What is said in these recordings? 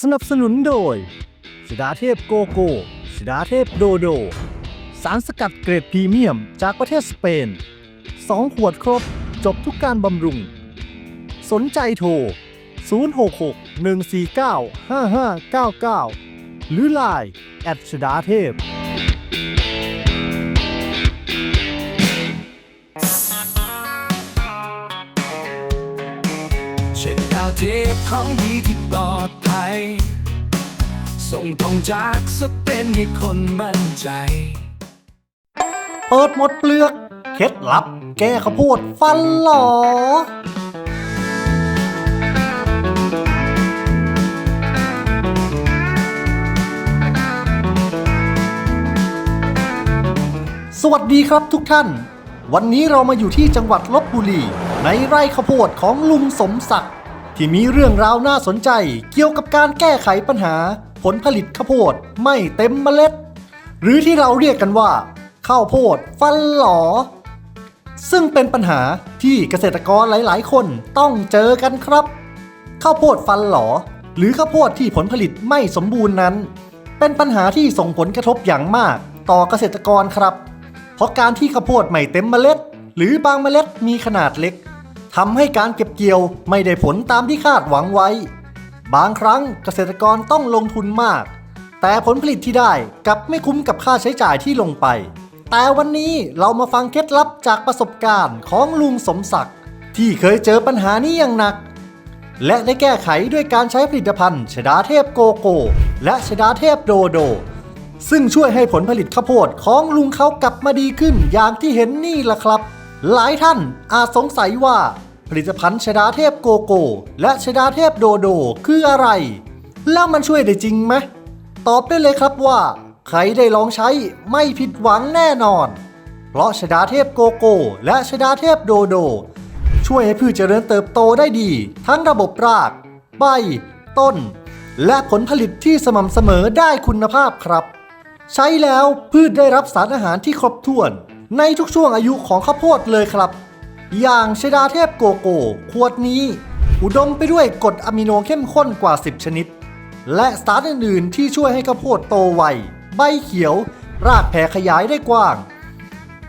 สนับสนุนโดยสดาเทพโกโก้สดาเทพโดโด สารสกัดเกรดพรีเมียมจากประเทศสเปน 2 ขวดครบ จบทุกการบำรุง สนใจโทร 066 149 5599 หรือ Line แอดชดาเทพ ส่งตรงจากสเปนให้คนมั่นใจ เปิดหมดเปลือก เคล็ดลับ แก้ข้าวโพดฟันหลอสวัสดีครับทุกท่าน วันนี้เรามาอยู่ที่จังหวัดลบบุรี ในไร่ข้าวโพดของลุงสมศักดิ์ ที่มีเรื่องราวน่าสนใจเกี่ยวกับการแก้ไขปัญหา ผลผลิตข้าวโพดไม่เต็มเมล็ด หรือที่เราเรียกกันว่าข้าวโพดฟันหลอ ซึ่งเป็นปัญหาที่เกษตรกรหลาย ๆ คนต้องเจอกันครับ ข้าวโพดฟันหลอ หรือข้าวโพดที่ผลผลิตไม่สมบูรณ์นั้น เป็นปัญหาที่ส่งผลกระทบอย่างมากต่อเกษตรกรครับ เพราะการที่ข้าวโพดไม่เต็มเมล็ด หรือบางเมล็ดมีขนาดเล็ก ทำให้การเก็บเกี่ยวไม่ได้ผลตามที่คาดหวังไว้ บางครั้งเกษตรกรต้องลงทุนมาก แต่ผลผลิตที่ได้กลับไม่คุ้มกับค่าใช้จ่ายที่ลงไป แต่วันนี้เรามาฟังเคล็ดลับจากประสบการณ์ของลุงสมศักดิ์ที่เคยเจอปัญหานี้อย่างหนัก และได้แก้ไขด้วยการใช้ผลิตภัณฑ์ชดาเทพโกโก้ และชดาเทพโดโด ซึ่งช่วยให้ผลผลิตข้าวโพดของลุงเขากลับมาดีขึ้นอย่างที่เห็นนี่แหละครับ หลายท่านอาจสงสัยว่า ผลิตภัณฑ์ชดาเทพโกโก้และชดาเทพโดโดคืออะไร แล้วมันช่วยได้จริงไหมตอบได้เลยครับว่า ใครได้ลองใช้ไม่ผิดหวังแน่นอน เพราะชดาเทพโกโก้และชดาเทพโดโด ช่วยให้พืชเจริญเติบโตได้ดี ทั้งระบบราก ใบ ต้น และผลผลิตที่สม่ำเสมอได้คุณภาพครับ ใช้แล้วพืชได้รับสารอาหารที่ครบถ้วน ในทุกช่วงอายุของข้าวโพดเลยครับ อย่างชดาเทพโกโก้ขวดนี้ อุดมไปด้วยกรดอะมิโนเข้มข้นกว่า 10 ชนิด และสารอื่นๆ ที่ช่วยให้ข้าวโพดโตไวใบเขียว รากแผ่ขยายได้กว้าง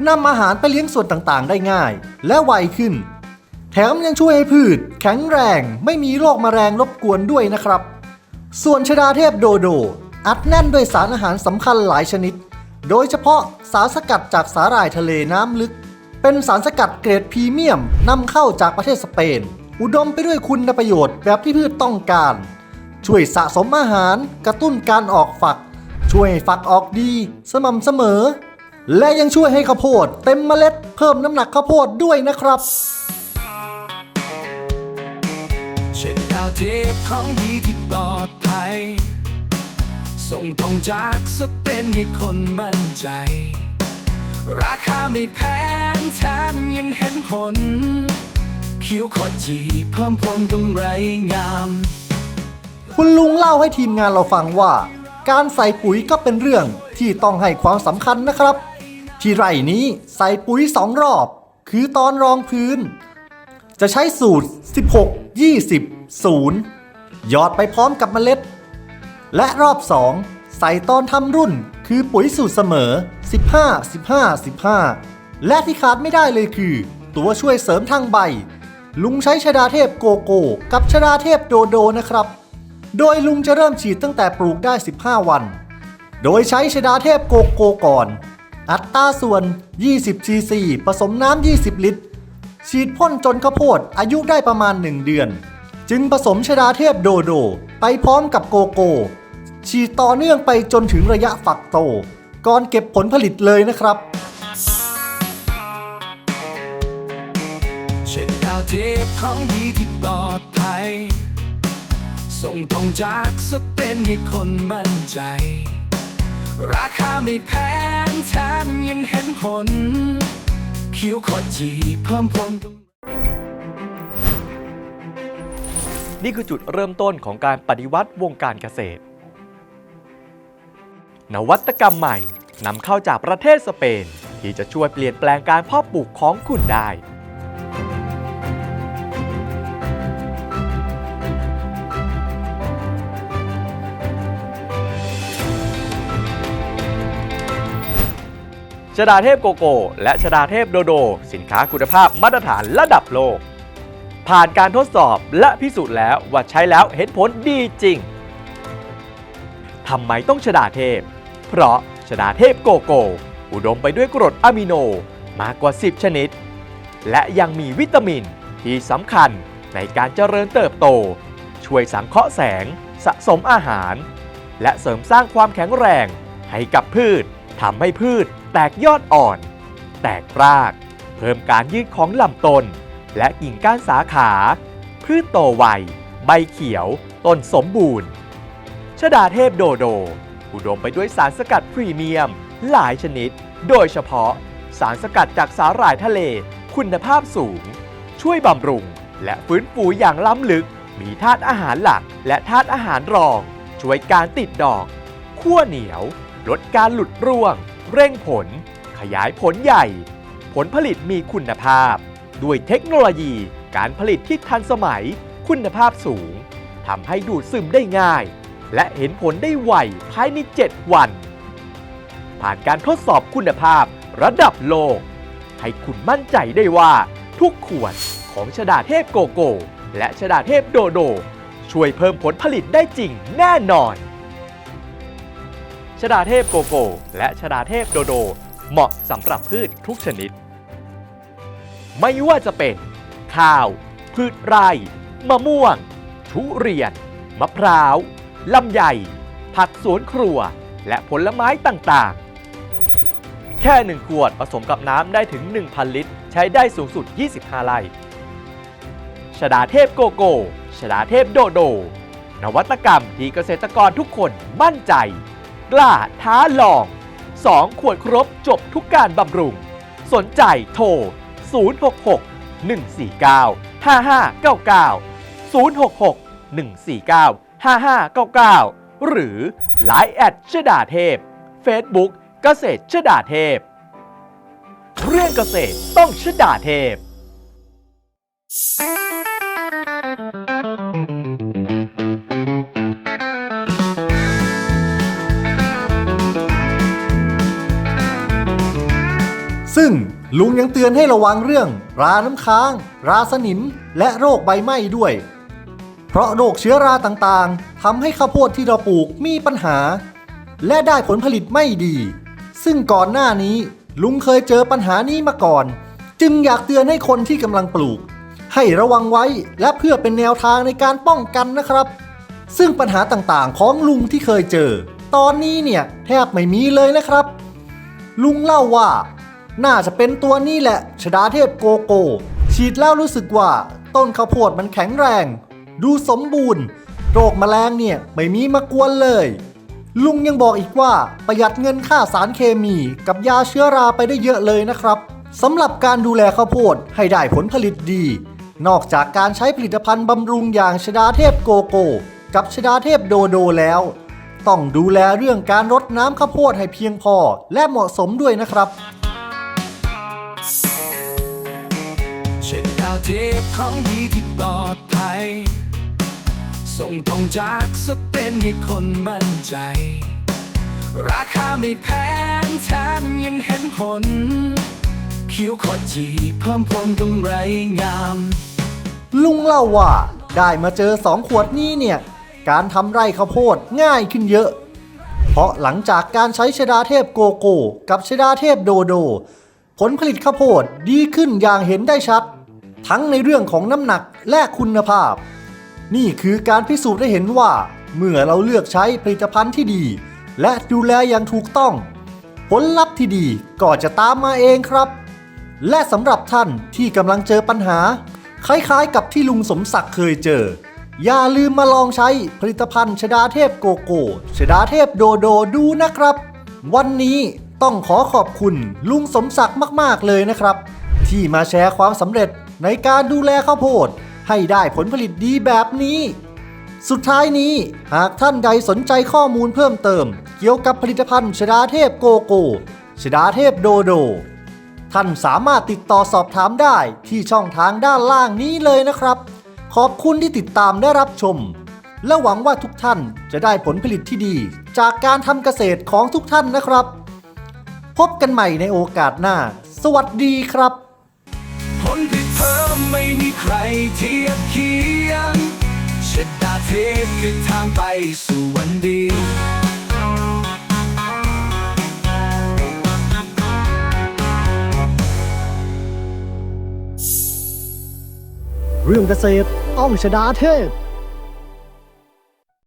นำอาหารไปเลี้ยงส่วนต่างๆ ได้ง่าย และไวขึ้น แถมยังช่วยให้พืช แข็งแรงไม่มีโรคแมลงรบกวนด้วยนะครับ ส่วนชดาเทพโดโด อัดแน่นด้วยสารอาหารสำคัญหลายชนิด โดยเฉพาะสารสกัดจากสาหร่ายทะเลน้ำลึก เป็นสารสกัดเกรดพรีเมียมนำเข้าจากประเทศสเปน อุดมไปด้วยคุณประโยชน์แบบที่พืชต้องการ ช่วยสะสมอาหาร กระตุ้นการออกฝัก ช่วยฝักออกดี สม่ำเสมอ และยังช่วยให้ข้าวโพดเต็มเมล็ดเพิ่มน้ำหนักข้าวโพดด้วยนะครับเช็ดดาวเทปของดีที่ปลอดภัย ส่งตรงจากสเปนให้คนมั่นใจ ราคาไม่แพงแถมยังเห็นผล คิ้วขดจีเพิ่มพลกำไรงาม คุณลุงเล่าให้ทีมงานเราฟังว่า การใส่ปุ๋ยก็เป็นเรื่องที่ต้องให้ความสำคัญนะครับ ที่ไร่นี้ใส่ปุ๋ยสองรอบ คือตอนรองพื้น จะใช้สูตร 16 20 0หยอดไปพร้อมกับเมล็ด และรอบ 2 ใส่ตอนทำรุ่น คือปุ๋ยสูตรเสมอ 15 15 15 และที่ขาดไม่ได้เลยคือ ตัวช่วยเสริมทางใบ ลุงใช้ชดาเทพโกโก้กับชดาเทพโดโดนะครับ โดยลุงจะเริ่มฉีดตั้งแต่ปลูกได้ 15 วัน โดยใช้ชดาเทพโกโก้ก่อน อัตราส่วน 20ซีซีผสมน้ำ 20 ลิตร ฉีดพ่นจนข้าวโพดอายุได้ประมาณ 1 เดือน จึงผสมชดาเทพโดโดไปพร้อมกับโกโก้ ฉีดต่อเนื่องไปจนถึงระยะฝักโต ก่อนเก็บผลผลิตเลยนะครับเช็ดดาวเทปของดีที่ปลอดภัย ส่งตรงจากสเปนให้คนมั่นใจ ราคาไม่แพงแถมยังเห็นผล คิ้วขดจีเพิ่มพลกำนี่คือจุดเริ่มต้นของการปฏิวัติวงการเกษตร นวัตกรรมใหม่นำเข้าจากประเทศสเปน ที่จะช่วยเปลี่ยนแปลงการเพาะปลูกของคุณได้ ชดาเทพโกโก้และชดาเทพโดโด สินค้าคุณภาพมาตรฐานระดับโลก ผ่านการทดสอบและพิสูจน์แล้วว่าใช้แล้วเห็นผลดีจริง ทำไมต้องชดาเทพ เพราะชดาเทพโกโก้อุดมไปด้วยกรดอะมิโนมากกว่า 10 ชนิด และยังมีวิตามินที่สำคัญในการเจริญเติบโต ช่วยสังเคราะห์แสง สะสมอาหาร และเสริมสร้างความแข็งแรงให้กับพืชทำให้พืชแตกยอดอ่อน แตกราก เพิ่มการยืดของลำต้น และกิ่งก้านสาขา พืชโตไว ใบเขียว ต้นสมบูรณ์ ชดาเทพโดโด อุดมไปด้วยสารสกัดพรีเมียม หลายชนิด โดยเฉพาะ สารสกัดจากสาหร่ายทะเล คุณภาพสูง ช่วยบำรุง และฟื้นฟูอย่างล้ำลึก มีธาตุอาหารหลัก และธาตุอาหารรอง ช่วยการติดดอกขั้วเหนียว ลดการหลุดร่วง เร่งผล ขยายผลใหญ่ ผลผลิตมีคุณภาพ ด้วยเทคโนโลยีการผลิตที่ทันสมัย คุณภาพสูงทำให้ดูดซึมได้ง่าย และเห็นผลได้ไวภายใน 7 วัน ผ่านการทดสอบคุณภาพระดับโลก ให้คุณมั่นใจได้ว่าทุกขวดของชดาเทพโกโก้และชดาเทพโดโด ช่วยเพิ่มผลผลิตได้จริงแน่นอน ชดาเทพโกโก้และชดาเทพโดโด เหมาะสำหรับพืชทุกชนิด ไม่ว่าจะเป็น ข้าว พืชไร่มะม่วง ทุเรียน มะพร้าว ลำไย ผักสวนครัว และผลไม้ต่างๆ แค่ 1 ขวดผสมกับน้ำได้ถึง 1,000 ลิตร ใช้ได้สูงสุด 25 ไร่ชดาเทพโกโก้ชดาเทพโดโด นวัตกรรมที่เกษตรกรทุกคนมั่นใจ กล้าท้าลอง 2 ขวดครบจบทุกการบำรุง สนใจโทร 066 149 5599 066 149 5599 หรือ Line แอดชดาเทพ Facebook เกษตรชดาเทพ เรื่องเกษตรต้องชดาเทพ ซึ่งลุงยังเตือนให้ระวังเรื่อง ราน้ำค้าง ราสนิม และโรคใบไหม้ด้วย เพราะโรคเชื้อราต่างๆทำให้ข้าวโพดที่เราปลูกมีปัญหา และได้ผลผลิตไม่ดี ซึ่งก่อนหน้านี้ลุงเคยเจอปัญหานี้มาก่อน จึงอยากเตือนให้คนที่กำลังปลูก ให้ระวังไว้และเพื่อเป็นแนวทางในการป้องกันนะครับ ซึ่งปัญหาต่างๆ ของลุงที่เคยเจอ ตอนนี้เนี่ยแทบไม่มีเลยนะครับ ลุงเล่าว่า น่าจะเป็นตัวนี้แหละชดาเทพโกโก้ฉีดแล้วรู้สึกว่าต้นข้าวโพดมันแข็งแรง ดูสมบูรณ์ โรคแมลงเนี่ยไม่มีมากวนเลย ลุงยังบอกอีกว่าประหยัดเงินค่าสารเคมีกับยาเชื้อราไปได้เยอะเลยนะครับสำหรับการดูแลข้าวโพดให้ได้ผลผลิตดี นอกจากการใช้ผลิตภัณฑ์บำรุงอย่างชดาเทพโกโก้ กับชดาเทพโดโดแล้ว ต้องดูแลเรื่องการรดน้ำข้าวโพดให้เพียงพอและเหมาะสมด้วยนะครับเช็ดดาวเทปของดีที่ปลอดภัย ส่งตรงจากสเปนให้คนมั่นใจ ราคาไม่แพงแถมยังเห็นผล คิ้วขอจีเพิ่มพวงกำไรงาม ลุงเล่าว่าได้มาเจอสองขวดนี้เนี่ย การทำไร่ข้าวโพดง่ายขึ้นเยอะ เพราะหลังจากการใช้ชดาเทพโกโก้กับชดาเทพโดโด ผลผลิตข้าวโพดดีขึ้นอย่างเห็นได้ชัด ทั้งในเรื่องของน้ำหนักและคุณภาพ นี่คือการพิสูจน์ได้เห็นว่า เมื่อเราเลือกใช้ผลิตภัณฑ์ที่ดี และดูแลอย่างถูกต้อง ผลลัพธ์ที่ดีก็จะตามมาเองครับ และสำหรับท่านที่กำลังเจอปัญหา คล้ายๆ กับที่ลุงสมศักดิ์เคยเจอ อย่าลืมมาลองใช้ผลิตภัณฑ์ชดาเทพโกโก้ชดาเทพโดโดดูนะครับ วันนี้ต้องขอขอบคุณลุงสมศักดิ์มากๆเลยนะครับ ที่มาแชร์ความสำเร็จในการดูแลข้าวโพด ให้ได้ผลผลิตดีแบบนี้ สุดท้ายนี้หากท่านใดสนใจข้อมูลเพิ่มเติม เกี่ยวกับผลิตภัณฑ์ชดาเทพโกโก้ชดาเทพโดโด ท่านสามารถติดต่อสอบถามได้ที่ช่องทางด้านล่างนี้เลยนะครับ ขอบคุณที่ติดตามได้รับชม และหวังว่าทุกท่านจะได้ผลผลิตที่ดี จากการทำเกษตรของทุกท่านนะครับ พบกันใหม่ในโอกาสหน้า สวัสดีครับ ไม่มีใครเทียบเคียงชะตาเทพคือทางไปสู่วันดีเรื่องเกษตรต้องชดาเทพ